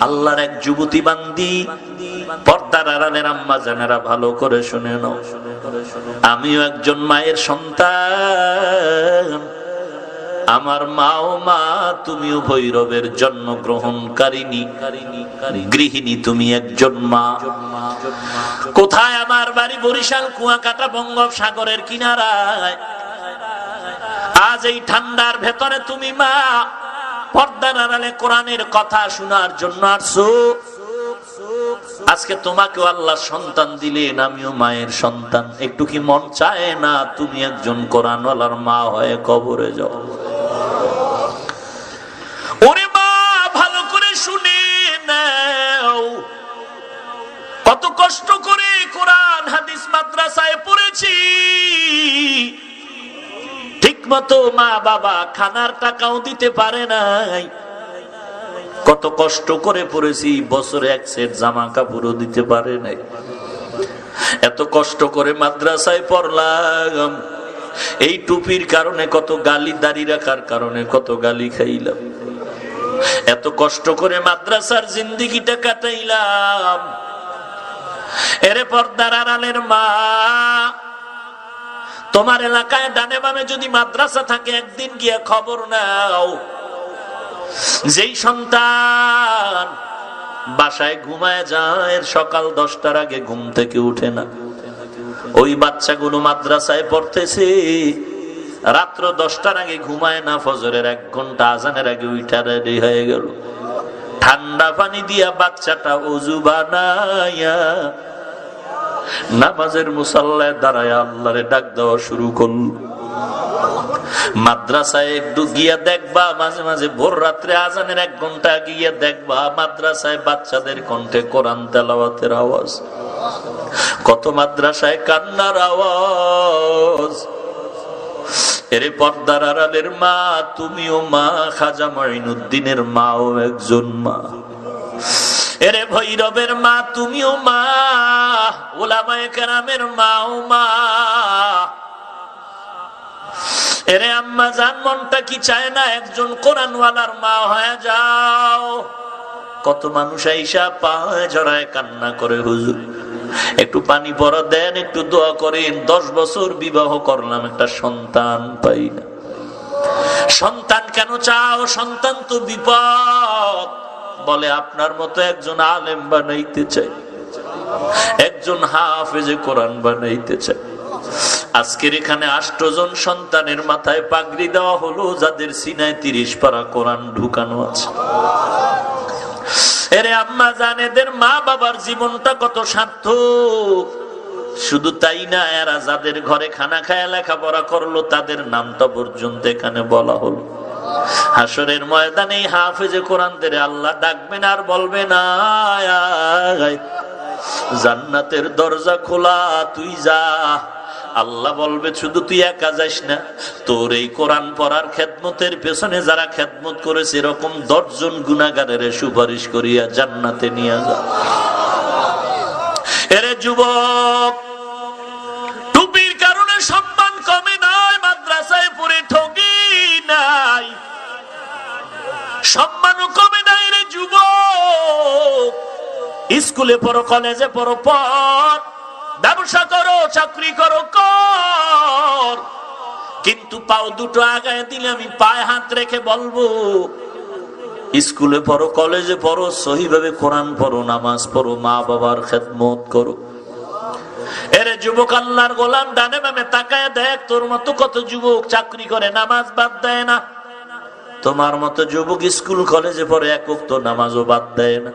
আল্লাহর এক যুবতী বান্দি, পর্দার আড়ালের আম্মা জানেরা ভালো করে শুনে নাও। আমিও একজন মায়ের সন্তান। আমার মাও মা, তুমিও ভৈরবের জন্ম গ্রহণকারিনী গৃহিণী, তুমি একজন মা। কোথায় আমার বাড়ি? বরিশাল, কুয়াকাটা, বঙ্গোপসাগরের কিনারায়। আজ এই ঠান্ডার ভেতরে তুমি মা। পর্দার আড়ালে কোরআনের কথা শোনার জন্য আসছো? আজকে তোমাকে আল্লাহ সন্তান দিলেন, আমিও মায়ের সন্তান। একটু কি মন চায় না তুমি একজন কোরআনওয়ালার মা হয়ে কবরে যাও? ওরে মা, ভালো করে শুনে নাও। কত কষ্ট করে কোরআন হাদিস মাদ্রাসায় পড়েছি। মতো মা বাবা খানার টাকাও দিতে পারে নাই। কত কষ্ট করে পড়েছি, বছরে এক সেট জামা কাপড়ও দিতে পারে নাই। এত কষ্ট করে মাদ্রাসায় পড়লাম, এই টুপির কারণে কত গালি দাড়ি রাখার কারণে কত গালি খাইলাম। এত কষ্ট করে মাদ্রাসার জিন্দিগিটা কাটাইলাম। এরে পর্দার আড়ালের মা তোমার এলাকায় ডানে বামে যদি মাদ্রাসা থাকে, একদিন গিয়ে খবর নাও। যেই সন্তান বাসায় ঘুমায় যায় সকাল দশটার আগে ঘুম থেকে উঠে না। ওই বাচ্চাগুলো মাদ্রাসায় পড়তেছে, রাত্র দশটার আগে ঘুমায় না, ফজরের এক ঘণ্টা আজানের আগে উইটা রেডি হয়ে গেল। ঠান্ডা পানি দিয়া বাচ্চাটা উজু বানাইয়া নামাজের মুসাল্লায় দাঁড়ায় আল্লাহরে ডাক দেওয়া শুরু করল। মাদ্রাসায় একটু গিয়া দেখবা, মাঝে মাঝে ভোর রাত্রে আজানের এক ঘণ্টা গিয়ে দেখবা, মাদ্রাসায় বাচ্চাদের কণ্ঠে কোরআন তেলাওয়াতের আওয়াজ। কত মাদ্রাসায় কান্নার আওয়াজ। এরে পর্দার আড়ালের মা, তুমিও মা, খাজা মঈনুদ্দিনের মাও একজন মা। এরে ভৈরবের মা, তুমিও মা, ওলামায়ে কেরামের মাও মা। এরে আম্মা জান মনটা কি চায় না একজন কোরআনওয়ালার মা হয়ে যাও। কত মানুষ আইসা পায়ে জড়ায় কান্না করে, হুজুর। একটু পানি পরা দেন, একটু দোয়া করেন। দশ বছর বিবাহ করলাম, একটা সন্তান পাই না। সন্তান কেন চাও? সন্তান তো বিপদ। বলে, আপনার মতো একজন আলেম বানাইতে চাই, একজন হাফেজে কোরআন বানাইতে চাই। আজকের এখানে আষ্টজন সন্তানের মাথায় পাগড়ি দেওয়া হলো, যাদের সিনায় তিরিশ পারা কোরআন ঢুকানো আছে। এরে আম্মা জান, এদের মা বাবার জীবনটা কত সার্থক। শুধু তাই না, এরা যাদের ঘরে খানা খায় লেখাপড়া করল, তাদের নামটা পর্যন্ত এখানে বলা হলো। হাসরের ময়দানে হাফেজে কোরআনদের আল্লাহ ডাকবেন আর বলবেন জান্নাতের দরজা খোলা, তুই যা। আল্লাহ বলবে, শুধু তুই একা যাস না। তোর এই কোরআন পড়ার খেদমতের পেছনে যারা খেদমত করেছে, এরকম দশজন গুণাগারের সুপারিশ করিয়া জান্নাতে নিয়ে যা। এরে যুবক স্কুলে পড়ো, কলেজে পড়ো, পড়। ব্যবসা করো, চাকরি করো, কর। কিন্তু পাও দুটো আগায় দিলে আমি পায়ে হাত রেখে বলব, স্কুলে পড়ো, কলেজে পড়ো, সহিভাবে কোরআন পড়ো, নামাজ পড়ো, মা বাবার খেদমত করো। এরে যুবক আল্লাহর গোলাম, ডানে বামে তাকায় দেখ, তোর মতো কত যুবক চাকরি করে, নামাজ বাদ দেয় না। তোমার মতো যুবক স্কুল, কলেজে পড়ে একক তো নামাজও বাদ দেয় না।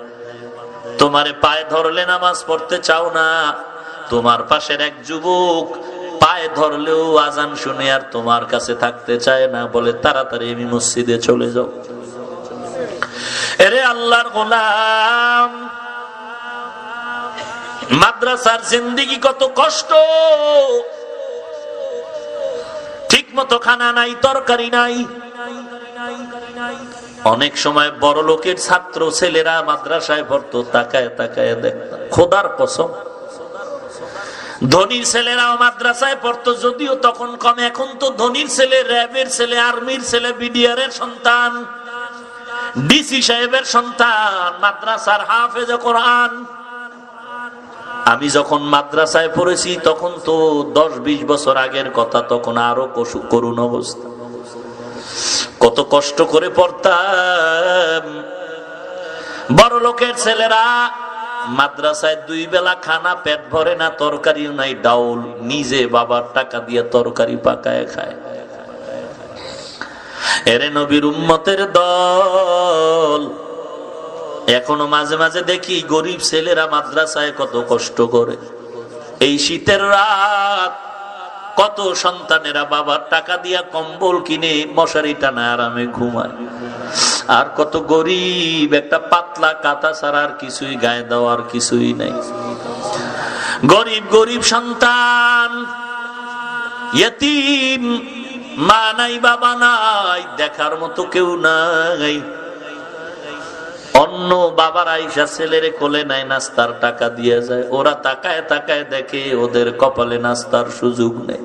তোমারে পায়ে ধরলে নামাজ পড়তে চাও না। তোমার পাশের এক যুবক পায়ে ধরলেও আজান শুনে আর তোমার কাছে থাকতে চায় না, বলে তাড়াতাড়ি আমি মসজিদে চলে যাও। এরে আল্লাহর গোলাম, মাদ্রাসার জিন্দিগি কত কষ্ট। ঠিক মতো খানা নাই, তরকারি নাই। অনেক সময় বড় লোকের ছাত্র ছেলেরা মাদ্রাসায় পড়তো, তাকায় তাকায় দেখ, খোদার কসম। ধনির ছেলেরাও মাদ্রাসায় পড়তো, যদিও তখন কম, এখন তো ধনির ছেলে, র্যাবের ছেলে, আর্মির ছেলে বিডিআর এর সন্তান, ডিসি সাহেবের সন্তান, মাদ্রাসার হাফেজ কোরআন। আমি যখন মাদ্রাসায় পড়েছি, তখন তো দশ বিশ বছর আগের কথা, তখন আরও করুণ অবস্থা। কত কষ্ট করে পড়তাম। বড় লোকের ছেলেরা মাদ্রাসায় দুই বেলা খানা, পেট ভরে না, তরকারিও নাই, ডাউল। নিজে বাবার টাকা দিয়ে তরকারি পাকায় খায়। এরে নবীর উম্মতের দল। এখনও মাঝে মাঝে দেখি গরিব ছেলেরা মাদ্রাসায় কত কষ্ট করে। এই শীতের রাত কত সন্তানেরা বাবার টাকা দিয়া কম্বল কিনে মশারি টানা আরামে ঘুমায়। আর কত গরিব, একটা পাতলা কাতা ছাড়া আর কিছুই, গায়ে দেওয়ার কিছুই নাই। গরিব গরিব সন্তান মা নাই, বাবা নাই, দেখার মতো কেউ নাই। অন্য বাবার আইসা ছেলেরে কোলে নাই, নাস্তার টাকা দিয়ে যায়। ওরা তাকায় তাকায় দেখে ওদের কপালে নাস্তার সুযোগ নেই।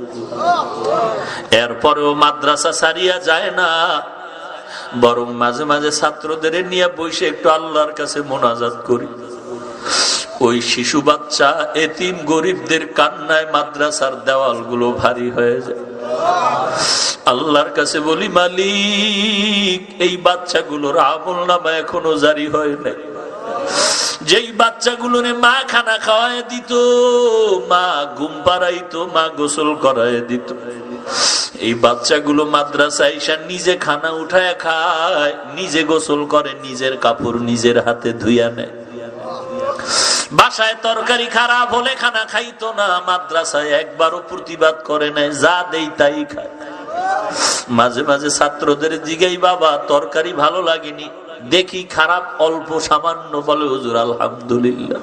এরপরেও মাদ্রাসা সারিয়া যায় না। বরং মাঝে মাঝে ছাত্রদের নিয়ে বসে একটু আল্লাহর কাছে মোনাজাত করি। ওই শিশু বাচ্চা, এতিম গরিবদের কান্নায় মাদ্রাসার দেওয়ালগুলো ভারী হয়ে যায়। আল্লাহর কাছে বলি, মালিক, এই বাচ্চাগুলোর আমল নামা এখনও জারি হয় নাই। যেই বাচ্চাগুলোর মা খানা খাওয়ায় দিত, মা ঘুম পাড়াইতো, মা গোসল করায় দিত। এই বাচ্চাগুলো মাদ্রাসা এসা নিজে খানা উঠায় খায়, নিজে গোসল করে, নিজের কাপড় নিজের হাতে ধুইয়া নেয়। বাসায় তরকারি খারাপ হলে খানা খাইতো না, মাদ্রাসায় একবারও প্রতিবাদ করে নাই, যা দেই তাই খায়। মাঝে মাঝে ছাত্রদের জিগাই, বাবা, তরকারি ভালো লাগেনি। দেখি খারাপ, অল্প, সামান্য, বলে হুজুর, আলহামদুলিল্লাহ।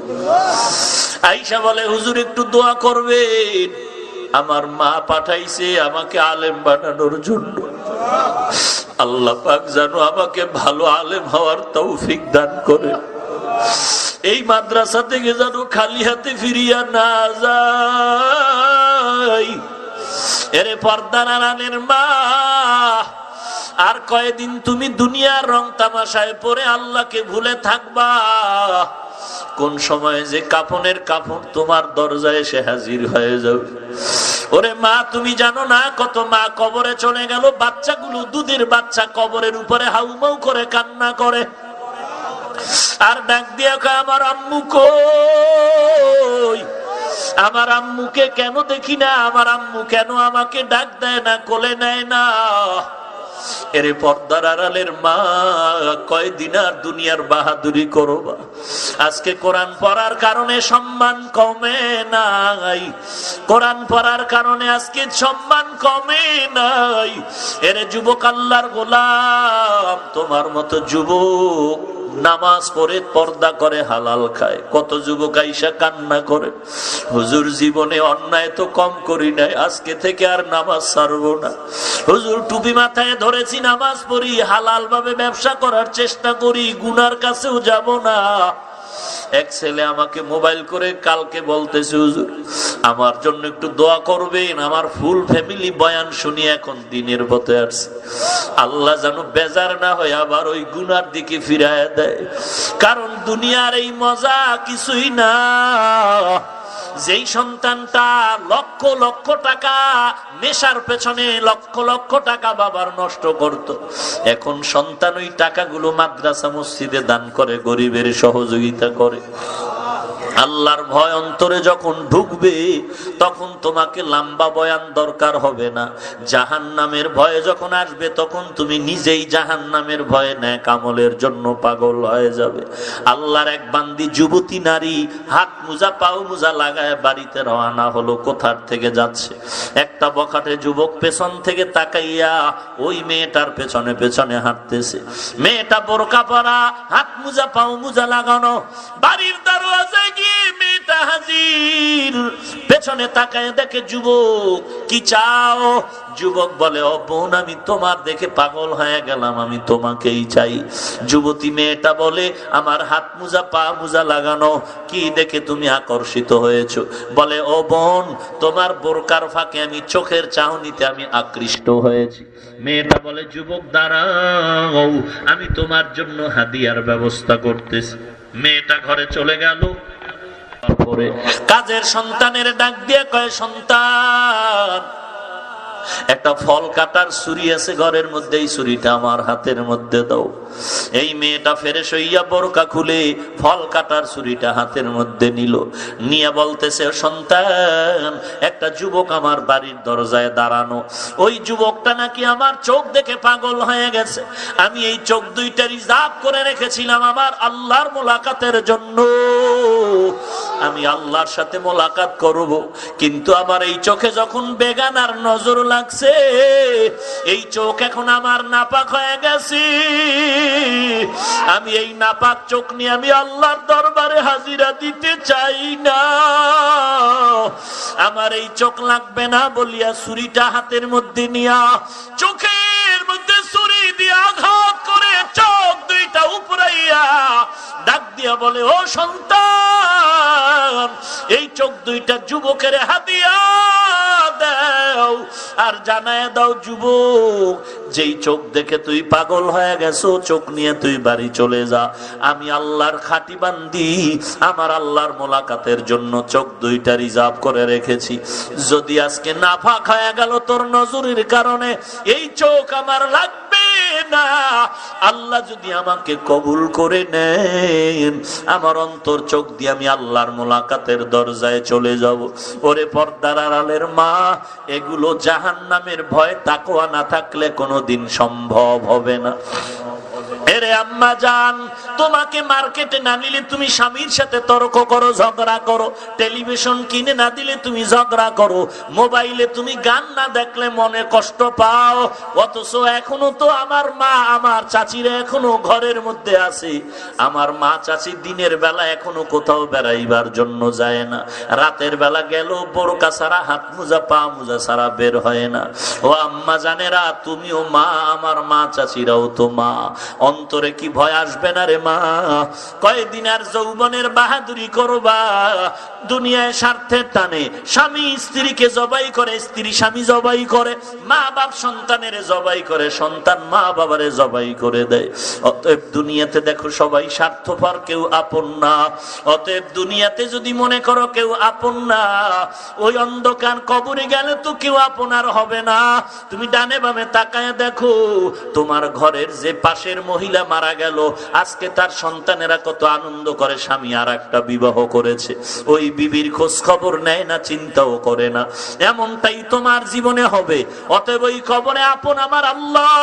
আইসা বলে, হুজুর, একটু দোয়া করবেন। আমার মা পাঠাইছে আমাকে আলেম বানানোর জন্য। আল্লাহ পাক জানো আমাকে ভালো আলেম হওয়ার তৌফিক দান করে। এই মাদ্রাসা থেকে যেন খালি হাতে ফিরিয়া না যাই এরে পর্দার আড়ালের মা, আর কয়দিন তুমি দুনিয়ার রং তামাশায় পরে আল্লাহকে ভুলে থাকবা। কোন সময় যে কাফনের কাফন তোমার দরজায় এসে হাজির হয়ে যাবে। ওরে মা, তুমি জানো না কত মা কবরে চলে গেল? বাচ্চাগুলো দুধের বাচ্চা কবরের উপরে হাউমাউ করে কান্না করে। আর ডাক দিয়া আমার আম্মু কই? আমার আম্মুকে কেন দেখি না? আমার আম্মু কেন আমাকে ডাক দেয় না, কোলে নেয় না? এরে পর্দার আড়ালের মা, কয়দিন আর দুনিয়ার বাহাদুরি করবা? আজকে কোরআন পড়ার কারণে সম্মান কমে নাই। কোরআন পড়ার কারণে আজকে সম্মান কমে নাই। এরে যুবক আল্লাহর গোলাম, তোমার মতো যুবক নামাজ পড়ে পর্দা করে হালাল খায়। কত যুবক আইসা কান্না করে। হুজুর জীবনে অন্যায় তো কম করি নাই, আজকে থেকে আর নামাজ ছাড়বো না। হুজুর টুপি মাথায় ধরেছি, নামাজ পড়ি হালাল ভাবে ব্যবসা করার চেষ্টা করি, গুনার কাছেও যাব না। এক ছেলে আমাকে মোবাইল করে কালকে বলতেছে, হুজুর, আমার জন্য একটু দোয়া করবেন, আমার ফুল ফ্যামিলি বয়ান শুনি এখন দিনের পথে আসছে। আল্লাহ যেন বেজার না হয় আবার ওই গুনার দিকে ফিরায় দেয়। কারণ দুনিয়ার এই মজা কিছুই না। যেই সন্তানটা লক্ষ লক্ষ টাকা, নেশার পেছনে লক্ষ লক্ষ টাকা বাবার নষ্ট করত। এখন সন্তান ওই টাকাগুলো মাদ্রাসা মসজিদে দান করে, গরিবের সহযোগিতা করে আল্লাহর ভয় অন্তরে যখন ঢুকবে, তখন তোমাকে লম্বা বয়ান দরকার হবে না। জাহান নামের ভয়ে যখন আসবে, তখন তুমি নিজেই জাহান নামের ভয়ে নেয় কামলের জন্য পাগল হয়ে যাবে। আল্লাহর এক বান্দি যুবতী নারী হাত মুজা, পাও মুজা লাগায় বাড়িতে রওনা হলো, কোথার থেকে যাচ্ছে? একটা বখাটে যুবক পেছন থেকে তাকাইয়া ওই মেয়েটার পেছনে পেছনে হাঁটতেছে। মেয়েটা বোরকা পরা, হাত মুজা, পাও মুজা লাগানো, বাড়ির দরওয়াজায় গিয়ে পেছনে তাকায় দেখে যুবক, কি চাও? যুবক বলে, ও বোন, আমি তোমার দেখে পাগল হয়ে গেলাম, আমি তোমাকেই চাই। যুবতী মেয়েটা বলে, আমার হাত পা লাগানো, কি দেখে তুমি আকর্ষিত বলে, ও বোন, তোমার বোরকার ফাঁকে আমি চোখের চাহনিতে আমি আকৃষ্ট হয়েছি। মেয়েটা বলে, যুবক, দাঁড়াও, আমি তোমার জন্য হাদিয়ার ব্যবস্থা করতেছি। মেয়েটা ঘরে চলে গেল। তারপরে কাজের সন্তানের ডাক দিয়ে কয় সন্তান একটা ফল কাটার ছুরি আছে ঘরের মধ্যে, এই ছুরিটা আমার হাতের মধ্যে দাও। এই মেয়েটা ফেরে সইয়া বোরকা খুলে ফল কাটার ছুরিটা হাতের মধ্যে নিল। নিয়ে বলতেছে, সন্তান, একটা যুবক আমার বাড়ির দরজায় দাঁড়ানো। ওই যুবকটা নাকি আমার চোখ দেখে পাগল হয়ে গেছে। আমি এই চোখ দুইটা রিজার্ভ করে রেখেছিলাম আমার আল্লাহর মোলাকাতের জন্য। আমি আল্লাহর সাথে মোলাকাত করব। কিন্তু আমার এই চোখে যখন বেগানার নজর লাগছে। এই চোখ এখন আমার নাপাক হয়ে গেছে। আমি এই নাপাক চোখ নিয়ে আমি আল্লাহর দরবারে হাজিরা দিতে চাই না। আমার এই চোখ লাগবে না বলিয়া ছুরিটা হাতের মধ্যে নিয়া চোখের মধ্যে ছুরি দিয়ে আঘাত করে চোখ দুইটা উপরাইয়া ডাক দিয়া বলে, ও সন্তান, এই চোখ দুইটা যুবকের হাতিয়া দাও, আর জানায় দাও, যুবক, যেই চোখ দেখে তুই পাগল হয়ে গেছো, চোখ নিয়ে তুই বাড়ি চলে যা। আমি আল্লাহর খাটি বান্দি, আমার আল্লাহর মোলাকাতের জন্য চোখ দুইটা রিজার্ভ করে রেখেছি। যদি আজকে নাফা খায় গেল তোর নজরের কারণে, এই চোখ আমার লাগবে আল্লাহ যদি আমাকে কবুল করে নেন, আমার অন্তর চোখ দিয়ে আমি আল্লাহর মোলাকাতের দরজায় চলে যাব। ওরে পর্দার আড়ালের মা, এগুলো জাহান নামের ভয় তাকোয়া না থাকলে কোনোদিন সম্ভব হবে না। এরে আম্মা জান, তোমাকে মার্কেটে না নিলে তুমি স্বামীর সাথে তর্ক করো, ঝগড়া করো, টেলিভিশন কিনে না দিলে তুমি ঝগড়া করো, মোবাইলে তুমি গান না দেখলে মনে কষ্ট পাও, অথচ এখনও তো আমার মা, আমার চাচিরা এখনও ঘরের মধ্যে আছে, আমার মা চাচি দিনের বেলা এখনও কোথাও বেড়াইবার জন্য যায় না, রাতের বেলা গেল বোরকা সারা হাত মোজা, পা মোজা সারা বের হয় না, ও আম্মা জানেরা, তুমিও মা, আমার মা চাচিরাও তো মা অন্তরে কি ভয় আসবে না রে মা? কয়দিন আর যৌবনের বাহাদুরি করবা? দুনিয়ায় স্বার্থের টানে স্বামী স্ত্রীকে জবাই করে, স্ত্রী স্বামী জবাই করে মা বাপ সন্তানের জবাই করে, সন্তান মা বাবারে জবাই করে দেয়। অতএব দুনিয়াতে দেখো সবাই স্বার্থপর, কেউ আপন না। অতএব দুনিয়াতে যদি মনে করো কেউ আপন না, ওই অন্ধকার কবরে গেলে তো কেউ আপনার হবে না। তুমি ডানে বামে তাকায় দেখো, তোমার ঘরের যে পাশের মহিলা মারা গেল, আজকে তার সন্তানেরা কত আনন্দ করে স্বামী আর একটা বিবাহ করেছে। ওই বিবির খোঁজ খবর নেয় না, চিন্তাও করে না। এমনটাই তোমার জীবনে হবে। অতএব ওই কবরে আপন আমার আল্লাহ।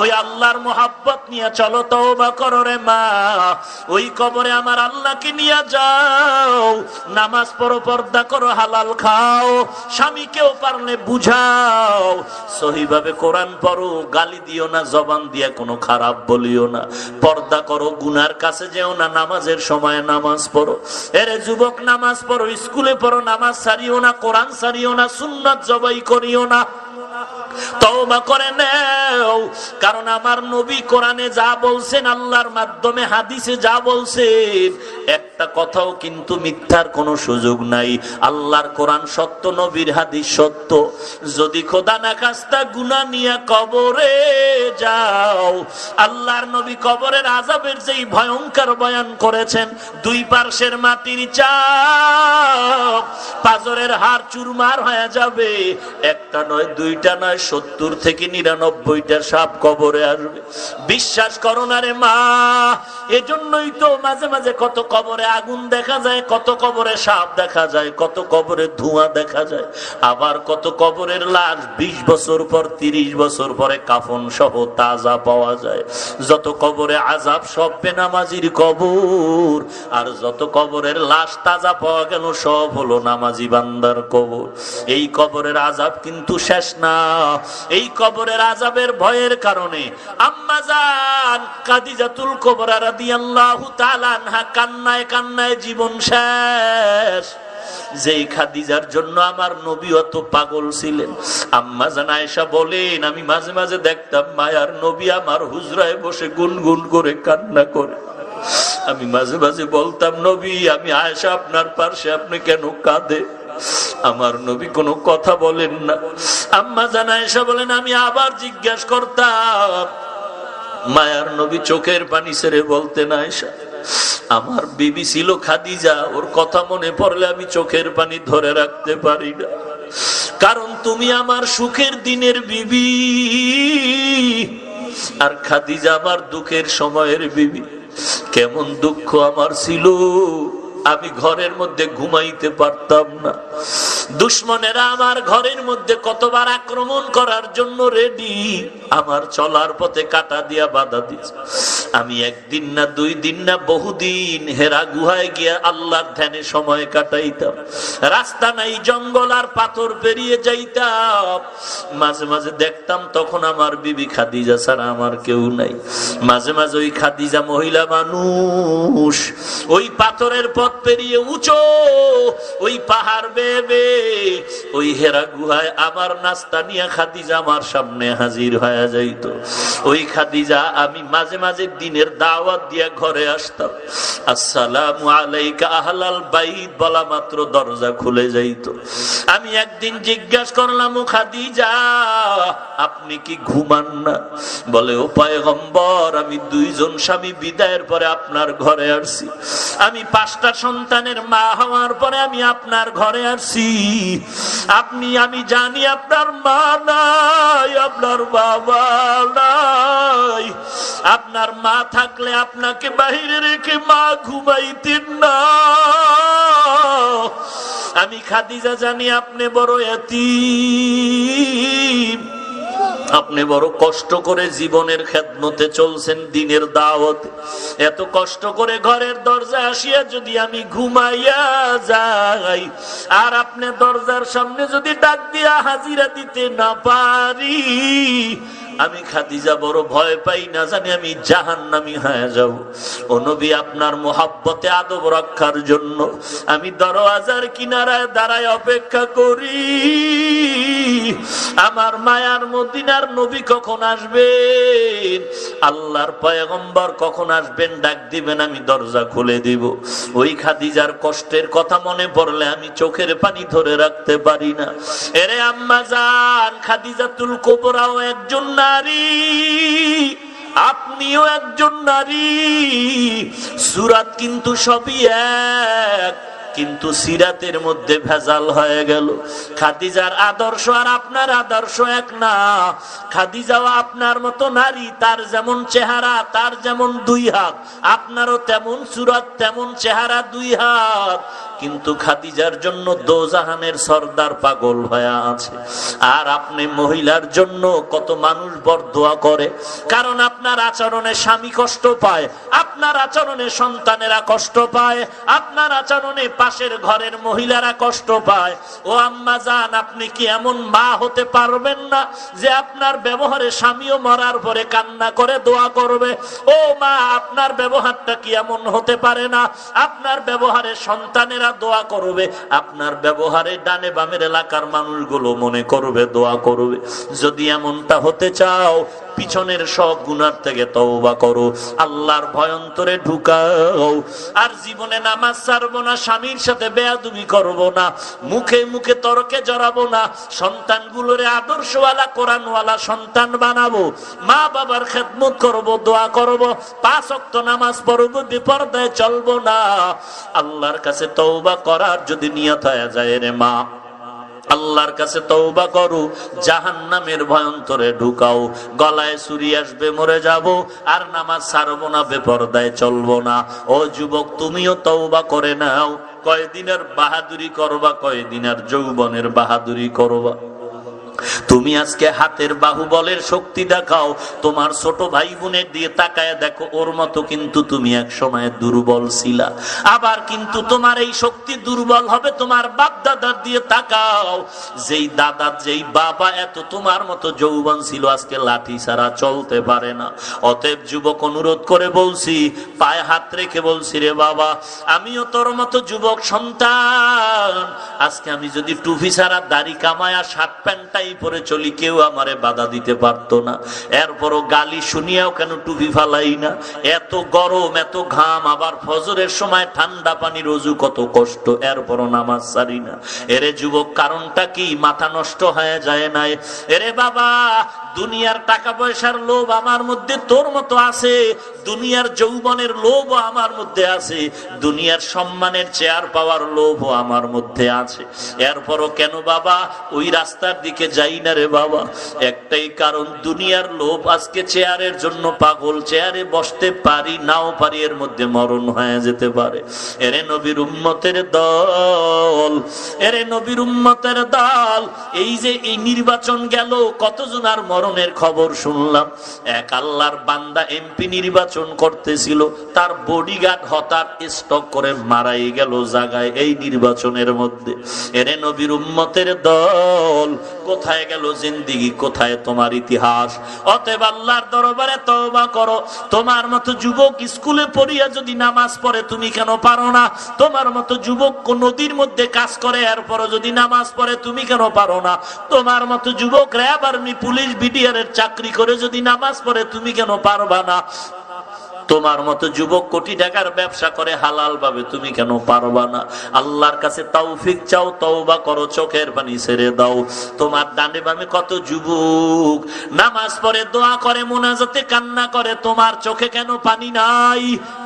ওই আল্লাহর মোহাব্বত নিয়ে চলো তো বা করো রে মা। ওই কবরে আমার আল্লাহকে নিয়ে যাও। নামাজ পড়ো, পর্দা করো, হালাল খাও। স্বামীকেও পারলে বুঝাও। সহিভাবে কোরআন পড়ো, গালি দিও না, জবান দিয়ে কোনো খারাপ বলিও না। পর্দা করো, গুনার কাছে যেও না, নামাজের সময় নামাজ পড়ো। এরে যুবক, নামাজ পড়ো, স্কুলে পড়ো, নামাজ সারিও না, কোরআন সারিও না, সুন্নত জবাই করিও না। তওবা কারণ আমার নবী কোরআনে যা বলছেন আল্লাহর মাধ্যমে, হাদিসে যা বলছেন, একটা কথাও কিন্তু মিথ্যার কোনো সুযোগ নাই। আল্লাহর কোরআন সত্য, নবীর হাদিস সত্য। যদি খোদা না কাস্তা নিয়ে কবরে যাও, আল্লাহর নবী কবরের আজাবের যেই ভয়ঙ্কর বয়ান করেছেন, দুই পার্শ্বের মাটির চাপ, পাজরের হার চুরমার হয়ে যাবে। একটা নয়, দুইটা নয়, সত্তর থেকে নিরানব্বইটা সাপ কবরে আসবে। বিশ্বাস করো না রে মা, এজন্যই তো মাঝে মাঝে কত কবরে আগুন দেখা যায়, কত কবরে সাপ দেখা যায়, কত কবরে ধোঁয়া দেখা যায়, আবার কত কবরের লাশ বিশ বছর পর, তিরিশ বছর পরে কাফন সহ তাজা পাওয়া যায়। যত কবরে আজাব সব বেনামাজির কবর, আর যত কবরের লাশ তাজা পাওয়া গেল সব হলো নামাজি বান্দার কবর। এই কবরের আজাব কিন্তু শেষ না এই কবরের আজাবের ভয়ের কারণে কান্নায় কান্নায় জীবন শেষ। খাদিজার জন্য আমার নবী অত পাগল ছিলেন। আম্মা বলেন, আমি মাঝে মাঝে দেখতাম মায়ার নবী আমার হুজরায় বসে গুনগুন করে কান্না করে। আমি মাঝে মাঝে বলতাম, নবী, আমি আয়েশা আপনার পাশে আপনি কেন কাঁদে আমার নবী কোনো কথা বলেন না। আম্মা জান আয়েশা বলেন, আমি আবার জিজ্ঞাসা করতাম, মায়ার নবী চোখের পানি ছেড়ে বলতেন আয়েশা আমার বিবি ছিল খাদিজা, ওর কথা মনে পড়লে আমি চোখের পানি ধরে রাখতে পারি না। কারণ তুমি আমার সুখের দিনের বিবি, আর খাদিজা আমার দুঃখের সময়ের বিবি। কেমন দুঃখ আমার ছিল। আমি ঘরের মধ্যে ঘুমাইতে পারতাম না। দুশ্মনেরা আমার ঘরের মধ্যে কতবার আক্রমণ করার জন্য রেডি আমার চলার পথে কাটা দিয়া বাধা দিচ্ছে আমি একদিন না দুই দিন না বহুদিন হেরা গুহায় গিয়া আল্লাহর ধ্যানে সময় কাটাইতাম। রাস্তা নাই, জঙ্গল আর পাথর পেরিয়ে যাইতাম। মাঝে মাঝে দেখতাম তখন আমার বিবি খাদিজা ছাড়া আমার কেউ নাই। মাঝে মাঝে ওই খাদিজা মহিলা মানুষ, ওই পাথরের পথ পেরিয়ে উঁচো, ওই পাহাড় বেবে ওই হেরা গুহায় আমার নাস্তা নিয়ে খাদিজা আমার সামনে হাজির হয়ে যাইত। ওই খাদিজা আমি মাঝে মাঝে দিনের দাওয়াত দিয়ে ঘরে আসতাম। আসসালামু আলাইকা আহলাল বাইত বলা মাত্র দরজা খুলে যাইত। আমি একদিন জিজ্ঞাসা করলাম, ও খাদিজা, আপনি কি ঘুমান না? বলে, ও পয়গম্বর, আমি দুইজন স্বামী বিদায়ের পরে আপনার ঘরে আসছি। আমি পাঁচটা সন্তানের মা হওয়ার পরে আমি আপনার ঘরে আসছি। আপনি, আমি জানি আপনার মা নাই, আপনার বাবা নাই। আপনার মা থাকলে আপনাকে বাহিরে রেখে মা ঘুমাইতেন না। আমি খাদিজা জানি আপনি বড় এতিম। আপনি বড় কষ্ট করে জীবনের খেদমতে চলছেন, দিনের দাওয়াত। এত কষ্ট করে ঘরের দরজা আসিয়া যদি আমি ঘুমাইয়া যাই, আর আপনি দরজার সামনে যদি ডাক দিয়া হাজিরা দিতে না পারি আমি খাদিজা বড় ভয় পাই, না জানি আমি জাহান নামি হয়ে যাব। ও নবী, আপনার মোহাব্বতে আদব রক্ষার জন্য আমি দরওয়াজার কিনারায় দাঁড়ায় অপেক্ষা করি। আমার মায়ার মদিনার নবী কখন আসবেন? আল্লাহর পয়গম্বর কখন আসবেন, ডাক দিবেন, আমি দরজা খুলে দিব। ওই খাদিজার কষ্টের কথা মনে পড়লে আমি চোখের পানি ধরে রাখতে পারি না। এরে আম্মা জান, খাদিজাতুল কোবরাও একজন নারী আপনিও একজন নারী। সুরাত কিন্তু সবই এক। কিন্তু সিরাতের মধ্যে ভেজাল হয়ে গেল। খাদিজার আদর্শ আর আপনার আদর্শ এক না। খাদিজাও আপনার মতো নারী, তার যেমন চেহারা, তার যেমন দুই হাত। আপনারও তেমন সুরাত, তেমন চেহারা দুই হাত। কিন্তু খাদিজার জন্য দোজাহানের সর্দার পাগল হয়ে আছে। আর আপনি মহিলার জন্য কত মানুষ বর দোয়া করে। কারণ আপনার আচরণে স্বামী কষ্ট পায়, আপনার আচরণে সন্তানেরা কষ্ট পায়, আপনার আচরণে পাশের ঘরের মহিলারা কষ্ট পায়। ও আম্মা জান আপনি কি এমন মা হতে পারবেন না যে আপনার ব্যবহারে স্বামীও মরার পরে কান্না করে দোয়া করবে? ও মা, আপনার ব্যবহারটা কি এমন হতে পারে না? আপনার ব্যবহারে সন্তানেরা দোয়া করবে, আপনার ব্যবহারে ডানে বামের এলাকার মানুষগুলো মনে করবে, দোয়া করবে। যদি এমনটা হতে চাও পিছনের সব গুনার থেকে তওবা করো। আল্লাহর ভয়ন্তরে ঢুকাও। আর জীবনে নামাজ ছাড়বো না, স্বামীর সাথে বেয়াদুমি করব না, মুখে মুখে তর্কে জড়াবো না, সন্তানগুলোরে আদর্শওয়ালা, কোরআনওয়ালা সন্তান বানাবো, মা বাবার খেদমত করব, দোয়া করব, পাঁচ অক্ত নামাজ পড়ব বিপর্দায় চলবো না। আল্লাহর কাছে তওবা করার যদি নিয়ত হয়ে যায় রে মা। আল্লাহর কাছে তৌবা করু জাহান নামের ভয়ন্তরে ঢুকাও, গলায় সুরি আসবে, মরে যাব, আর নামাজ সারবো না, বেপরদায় চলবো না। ও যুবক, তুমিও তৌবা করে নাও, কয়দিনের বাহাদুরি করবা, কয়দিনের যৌবনের বাহাদুরি করবা? তুমি আজকে হাতের বাহুবলের শক্তি দেখাও। তোমার ছোট ভাই বোনের দিয়ে তাকায় দেখো, ওর মতো কিন্তু তুমি এক সময় দুর্বল ছিলা। আবার কিন্তু তোমার এই শক্তি দুর্বল হবে, তোমার বাপ দাদার দিয়ে তাকাও। যেই দাদা, যেই বাবা এত তোমার মতো যৌবন ছিল, আজকে লাঠি ছাড়া চলতে পারে না। অতএব যুবক অনুরোধ করে বলছি, পায়ে হাত রেখে বলছি, রে বাবা, আমিও তোর মতো যুবক সন্তান। আজকে আমি যদি টুপি ছাড়া দাড়ি কামায়া শার্ট প্যান্টটাই পরে চলি, কেউ আমারে বাধা দিতে পারতো না। এরপরও গালি শুনিয়াও কেন টুপি ফালাই না? এত গরম, এত ঘাম, আবার ফজরের সময় ঠান্ডা পানি রোজু কত কষ্ট, এরপরও নামাজ সারি না। এরে যুবক, কারণটা কি? মাথা নষ্ট হয়ে যায় নাই? এরে বাবা দুনিয়ার টাকা পয়সার লোভ আমার মধ্যে তোর মতো আছে, দুনিয়ার যৌবনের লোভ আমার মধ্যে আছে, দুনিয়ার সম্মানের চেয়ার পাওয়ার লোভ আমার মধ্যে আছে। এরপরও কেন বাবা, ওই রাস্তার দিকে যাই না রে বাবা। একটাই কারণ, দুনিয়ার লোভ আজকে চেয়ারের জন্য পাগল, চেয়ারে বসতে পারি, নাও পারি, এর মধ্যে মরণ হয়ে যেতে পারে। এরে নবীর উম্মতের দল, এরে নবীর উম্মতের দল, এই যে এই নির্বাচন গেল, কতজন আর মরণের খবর শুনলাম। এক আল্লাহর বান্দা এমপি নির্বাচন করতেছিল, তার বডিগার্ড হঠাৎ স্টক করে মারাই গেল জায়গায় এই নির্বাচনের মধ্যে। এরে নবীর উম্মতের দল কোথায় গেল জিন্দিগি? কোথায় তোমার ইতিহাস? অতএব আল্লাহর দরবারে তওবা করো। তোমার মতো যুবক স্কুলে পড়িয়া যদি নামাজ পড়ে, তুমি কেন পারো না? তোমার মতো যুবক নদীর মধ্যে কাজ করে, এরপরও যদি নামাজ পড়ে, তুমি কেন পারো না? তোমার মতো যুবক র্যাব আর্মি পুলিশ বিডিআর এর চাকরি করে যদি নামাজ পড়ে, তুমি কেন পারবা না? তোমার মতো যুবক কোটি টাকার ব্যবসা করে হালাল ভাবে তুমি কেন পারবা না? আল্লাহর কাছে তৌফিক চাও, তওবা করো, চোখের পানি ছেড়ে দাও। তোমার ডানে বামে কত যুবক? নামাজ পড়ে, দোয়া করে, মোনাজাতে কান্না করে, তোমার চোখে কেন পানি নাই?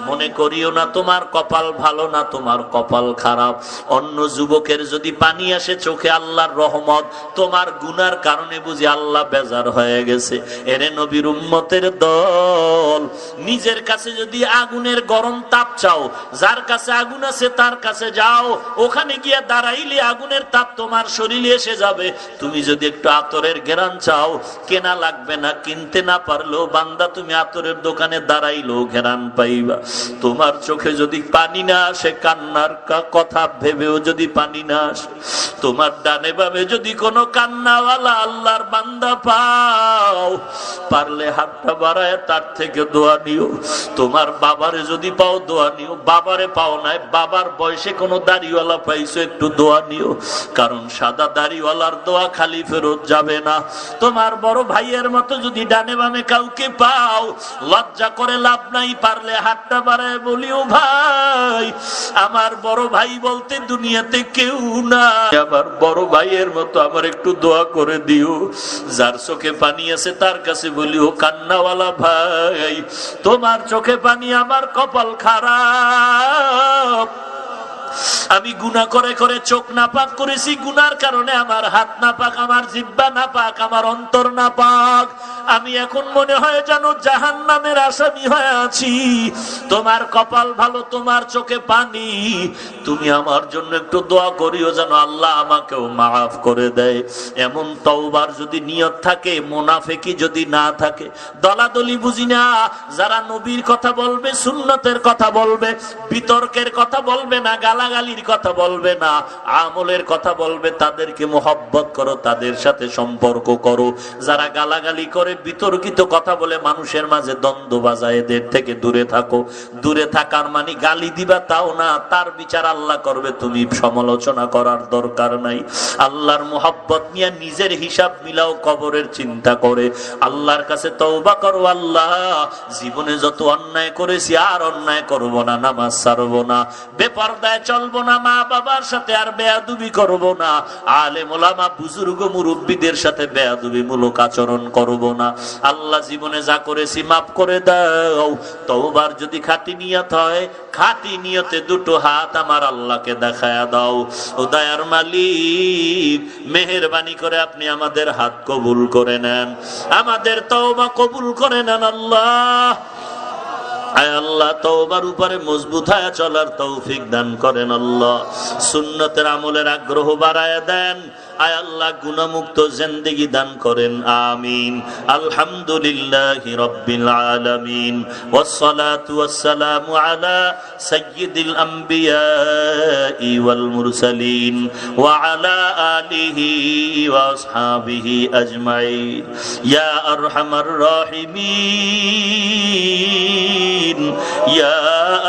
মনে করিও না, তোমার কপাল ভালো না, তোমার কপাল খারাপ। অন্য যুবকের যদি পানি আসে চোখে আল্লাহর রহমত, তোমার গুনার কারণে বুঝি আল্লাহ বেজার হয়ে গেছে। এরে নবীর উম্মতের দল, নিজের কাছে যদি আগুনের গরম তাপ চাও, যার কাছে আগুন আছে তার কাছে যাও, ওখানে গিয়ে দাঁড়াইলে আগুনের তাপ তোমার শরীরে এসে যাবে। তুমি যদি একটু আতরের ঘেরান চাও, কেনা লাগবে না, কিনতে না পারলেও বান্দা তুমি আতরের দোকানে দাঁড়াইলেও ঘেরান পাইবা। তোমার চোখে যদি পানি না আসে, কান্নার কথা ভেবেও যদি পানি না আসে, তোমার ডানে বামে যদি কোনো কান্নাওয়ালা আল্লাহর বান্দা পাও, পারলে হাতটা বাড়ায় তার থেকে দোয়া নিও। তোমার বাবারে যদি পাও দোয়া নিও। বাবারে পাও নাই, বাবার বয়সে কোনো দাড়িওয়ালা পাইছো, একটু দোয়া নিও। কারণ সাদা দাড়িওয়ালার দোয়া খালি ফেরত যাবে না। তোমার বড় ভাইয়ের মতো যদি ডানে বামে কাউকে পাও, লজ্জা করে লাভ নাই, পারলে হাতটা বাড়ায় বলিও, ভাই, আমার বড় ভাই বলতে দুনিয়াতে কেউ না আমার বড় ভাইয়ের মতো আমার একটু দোয়া করে দিও। যার চোখে পানি আছে, তার কাছে বলিও, কান্নাওয়ালা ভাই, তোমার চোখে পানি আমার কপাল খারাপ। আমি গুনা করে করে চোখ না পাক করেছি, গুনার কারণে আমার হাত না পাক আমার জিব্বা না পাক আমার অন্তর না পাক আমি এখন মনে হয় জানো জাহান নামের আসামি হয়ে আছি। তোমার কপাল ভালো, তোমার চোখে পানি। তুমি আমার জন্য একটু দোয়া করিও যেন আল্লাহ আমাকেও মাফ করে দেয়। এমন তওবার যদি নিয়ত থাকে, মোনাফেকি যদি না থাকে, দলাদলি বুঝি না। যারা নবীর কথা বলবে, সুন্নতের কথা বলবে, বিতর্কের কথা বলবে না, গালাগালির কথা বলবে না, আমলের কথা বলবে, তাদেরকে মোহব্বত করো, তাদের সাথে সম্পর্ক করো। যারা গালাগালি করে, বিতর্কিত কথা বলে, মানুষের মাঝে দ্বন্দ্ব বাজায়, এদের থেকে দূরে থাকো। দূরে থাকার মানে গালি দিবা, তাও না, তার বিচার আল্লাহ করবে, তুমি সমালোচনা করার দরকার নাই। আল্লাহর মোহাব্বত নিয়ে নিজের হিসাব মিলাও, কবরের চিন্তা করে। আল্লাহর কাছে তওবা করো, আল্লাহ, জীবনে যত অন্যায় করেছি, আর অন্যায় করব না, নামাজ ছাড়বো না। বেপর্দায় চলবো না মা বাবার সাথে আর বেয়াদুবি করব না। আলে মোলামা বুজুর্গ মুরব্বীদের সাথে বেয়াদুবি মূলক আচরণ করব না। আল্লাহ জীবনে যা করেছি মাফ করে দাও। তওবার যদি খাঁটি নিয়ত হয়, খাঁটি নিয়তে দুটো হাত আমার আল্লাহকে দেখায়া দাও। ও দয়ার মালিক, মেহেরবানি করে আপনি আমাদের হাত কবুল করে নেন। আমাদের তওবা কবুল করে নেন আল্লাহ। আয় আল্লাহ, তওবার উপরে মজবুত হয়ে চলার তৌফিক দান করেন আল্লাহ। সুন্নতের আমলের আগ্রহ বাড়ায় দেন। আয় আল্লাহ, গুণামুক্ত জেন্দেগি দান করেন, আমিন। আলহামদুলিল্লাহ রব্বিল আলামিন। ওয়াসসালাতু ওয়াসসালামু আলা সাইয়্যিদিল আমবিয়া ওয়াল মুরসালিন। ওয়া আলা আলিহি ওয়া আসহাবিহি আজমাইন। ইয়া আরহামার রাহিমিন। ইয়া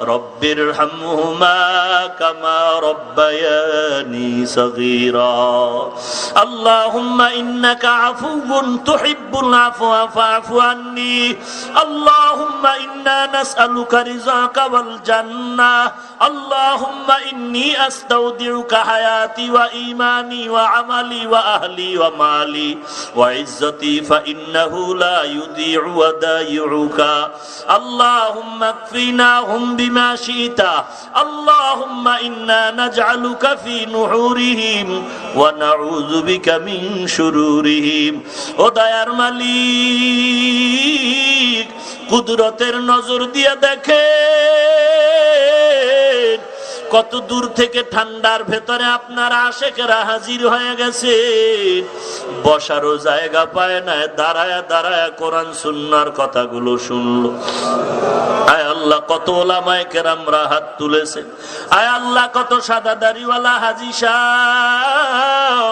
রব্বির হামহুমা কামা রব্বায়ানি সগীরা। আল্লাহুম্মা ইন্নাকা আফুউন তুহিব্বুল আফওয়া ফাফু আন্নি। আল্লাহুম্মা ইন্না নাসআলুকা রিযাকা ওয়াল জান্নাহ। اللهم اني استودعك حياتي وايماني وعملي واهلي ومالي وعزتي فانه لا يضيع ودايعك اللهم اكفناهم بما شئت اللهم انا نجعلك في نحورهم ونعوذ بك من شرورهم ও দয়ার মালিক কুদরতের নজর দিয়ে দেখে কত দূর থেকে ঠান্ডার ভেতরে আপনার আশেকেরা হাজির হয়ে গেছে? বসারও জায়গা পায় না, দাঁড়ায় দাঁড়ায় কোরআন সুন্নার কথাগুলো শুনলো। আয় আল্লাহ, কত ওলামায় কেরামরা হাত তুলেছে। আয় আল্লাহ, কত সাদা দাড়িওয়ালা হাজি সাহ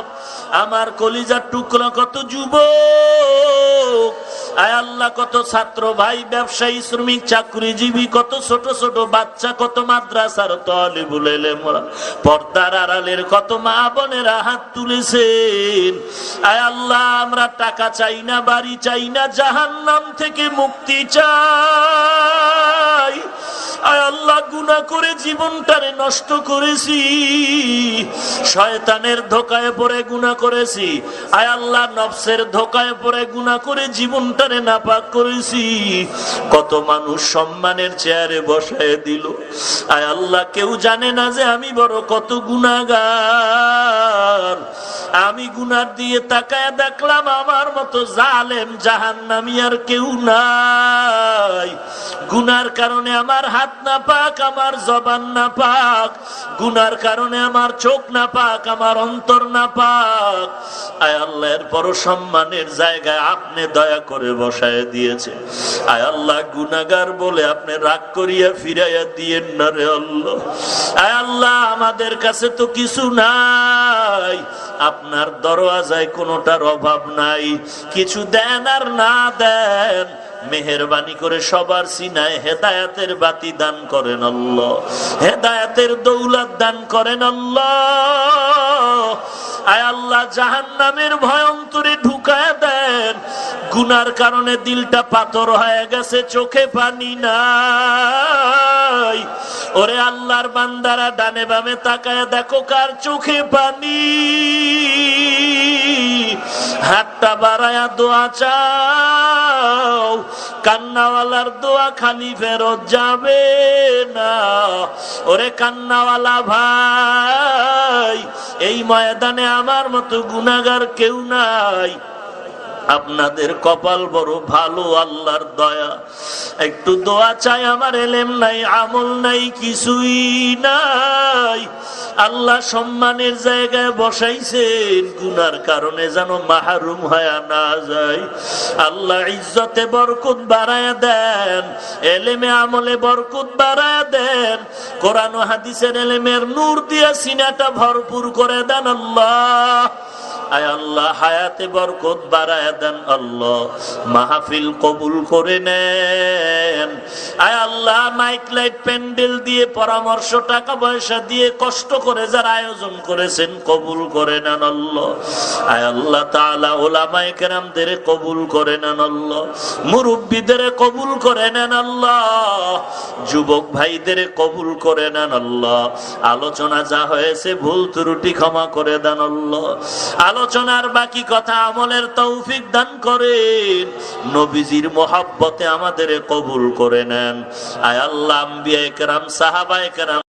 আমার কলিজার টুকরো কত যুবক আয় আল্লাহ, কত ছাত্র ভাই, ব্যবসায়ী, শ্রমিক, চাকরিজীবী, কত ছোট ছোট বাচ্চা, কত মাদ্রাসার তলে বুলেলে মোরা পর্দার আড়ালের কত মা বোনেরা হাত তুলেছেন। আয় আল্লাহ, আমরা টাকা চাই না, বাড়ি চাই না জাহান নাম থেকে মুক্তি চাই। আয় আল্লাহ গুণা করে জীবনটারে নষ্ট করেছি। শয়তানের ধোকায় পরে গুণা করেছি। আয় আল্লাহ, নফসের ধোকায় পড়ে গুণা করে জীবনটারে নাপাক করেছি। কত মানুষ সম্মানের চেয়ারে বসায় দিল। আয় আল্লাহ, কেউ জানে না যে আমি বড় কত গুণাগার আমি গুনার দিয়ে তাকায় দেখলাম আমার মতো জালেম জাহান নামি আর কেউ নাই। গুনার কারণে আমার হাত না পাক, আমার জবান না পাক। গুনার কারণে আমার চোখ না পাক, আমার অন্তর না পাক। আয় আল্লাহর বড় সম্মানের জায়গায় আপনি দয়া করে বসায় দিয়েছে। আয় আল্লাহ গুনাগার বলে আপনি রাগ করিয়া ফিরাইয়া দিয়েন না রে আল্লাহ। আয় আল্লাহ, আমাদের কাছে তো কিছু নাই। আপনার দরওয়াজায় কোনোটার অভাব নাই। কিছু দেন আর না দেন, মেহরবানি করে সবার সিনায় হেদায়াতের বাতি দান করেন আল্লাহ। হেদায়াতের দৌলত দান করেন আল্লাহ। আয় আল্লাহ জাহান নামের ভয়ন্তরে ঢুকায় দেন। গুনার কারণে দিলটা পাথর হয়ে গেছে, চোখে পানি নাই ওরে আল্লাহর বান্দারা ডানে বামে তাকায় দেখো কার চোখে পানি। হাতটা বাড়ায়া দোয়া চাও। কান্নাওয়ালার দোয়া খালি ফেরত যাবে না। ওরে কান্নাওয়ালা ভাই, এই ময়দানে আমার মতো গুনাগার কেউ নাই। আপনাদের কপাল বড় ভালো, আল্লাহর দয়া। একটু দোয়া চাই, আমার এলেম নাই, আমল নাই, কিছুই নাই। আল্লাহ সম্মানের জায়গায় বসাইছেন, গুনার কারণে যেন মাহারুম হয়ে না যায়। আল্লাহ ইজ্জতে বরকুত বাড়ায় দেন, এলেমে আমলে বরকুত বাড়ায় দেন। কোরআন হাদিসের এলেমের নূর দিয়া সিনাটা ভরপুর করে দেন আল্লাহ। আয় আল্লাহ, হায়াতে বরকত বাড়ায় দেন আল্লাহ। মাহফিল কবুল করে নেন। আয় আল্লাহ, মাইক লাইট, প্যান্ডেল দিয়ে পরামর্শ, টাকা পয়সা দিয়ে কষ্ট করে যারা আয়োজন করেছেন, কবুল করে নেন আল্লাহ। আয় আল্লাহ তাআলা, ওলামায়ে কেরামদের কবুল করে নেন আল্লাহ। মুরব্বীদের কবুল করে নেন আল্লাহ। যুবক ভাইদের কবুল করে নেন আল্লাহ। আলোচনা যা হয়েছে, ভুল ত্রুটি ক্ষমা করে দেন আল্লাহ। আলোচনার বাকি কথা আমলের তৌফিক দান করেন। নবীজির মোহাব্বতে আমাদের কবুল করে নেন। আয় আল্লাহ আম্বিয়া কেরাম সাহাবা একরাম